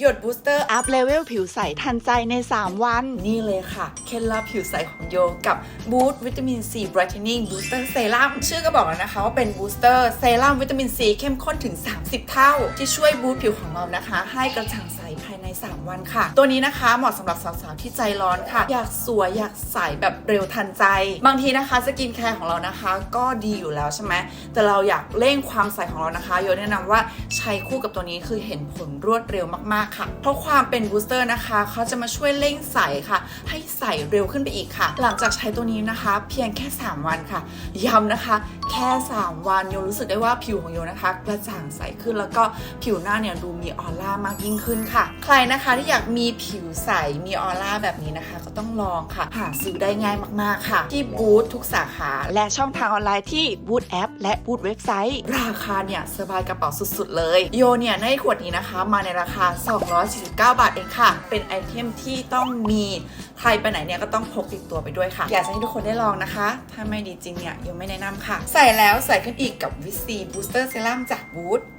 หยดบูสเตอร์อัพเลเวลผิวใสทันใจใน 3 วัน นี่เลยค่ะ เคล็ดลับผิวใสของโยกับบูสต์วิตามินซี brightening booster serum ชื่อก็บอกแล้วนะคะว่าเป็นบูสเตอร์เซรั่มวิตามินซีเข้มข้นถึง 30 เท่า ที่ช่วยบูสต์ผิวของเรานะคะ ให้กระจ่างใสภายใน 3 วันค่ะ ตัวนี้นะคะเหมาะสำหรับสาวๆที่ใจร้อนค่ะ อยากสวยอยากใสแบบเร็วทันใจ บางทีนะคะสกินแคร์ของเรานะคะ ก็ดีอยู่แล้วใช่ไหมแต่เราอยากเร่งความใสของเรานะคะโยแนะนำว่า ใช้คู่กับตัวนี้คือเห็นผลรวดเร็วมากๆค่ะ เพราะความเป็นบูสเตอร์นะคะเขาจะมาช่วยเร่งใสค่ะ ให้ใสเร็วขึ้นไปอีกค่ะ หลังจากใช้ตัวนี้นะคะ เพียงแค่ 3 วันค่ะย้ำนะคะ แค่ 3 วันโยรู้สึกได้ว่าผิวของโยนะคะ กระจ่างใสขึ้นแล้วก็ผิวหน้าเนี่ยดูมีออร่ามากยิ่งขึ้นค่ะ ใครนะคะที่อยากมีผิวใสมีออร่าแบบนี้นะคะ ก็ต้องลองค่ะหาซื้อได้ง่ายมากๆค่ะ ที่บูธทุกสาขา และช่องทางออนไลน์ที่บูธแอป และบูธเว็บไซต์ ราคาเนี่ยสบายกระเป๋าสุดๆ เลย โยเนี่ยในขวดนี้นะคะ มาในราคา 249 บาทเองค่ะ เป็นไอเทมที่ต้องมีใครไปไหนเนี่ยก็ต้องพกติดตัวไปด้วยค่ะ อยากให้ทุกคนได้ลองนะคะ ถ้าไม่ดีจริงเนี่ยโยไม่แนะนำค่ะใส่แล้วใส่ขึ้นอีกกับวิซีบูสเตอร์เซรั่มจากบูธ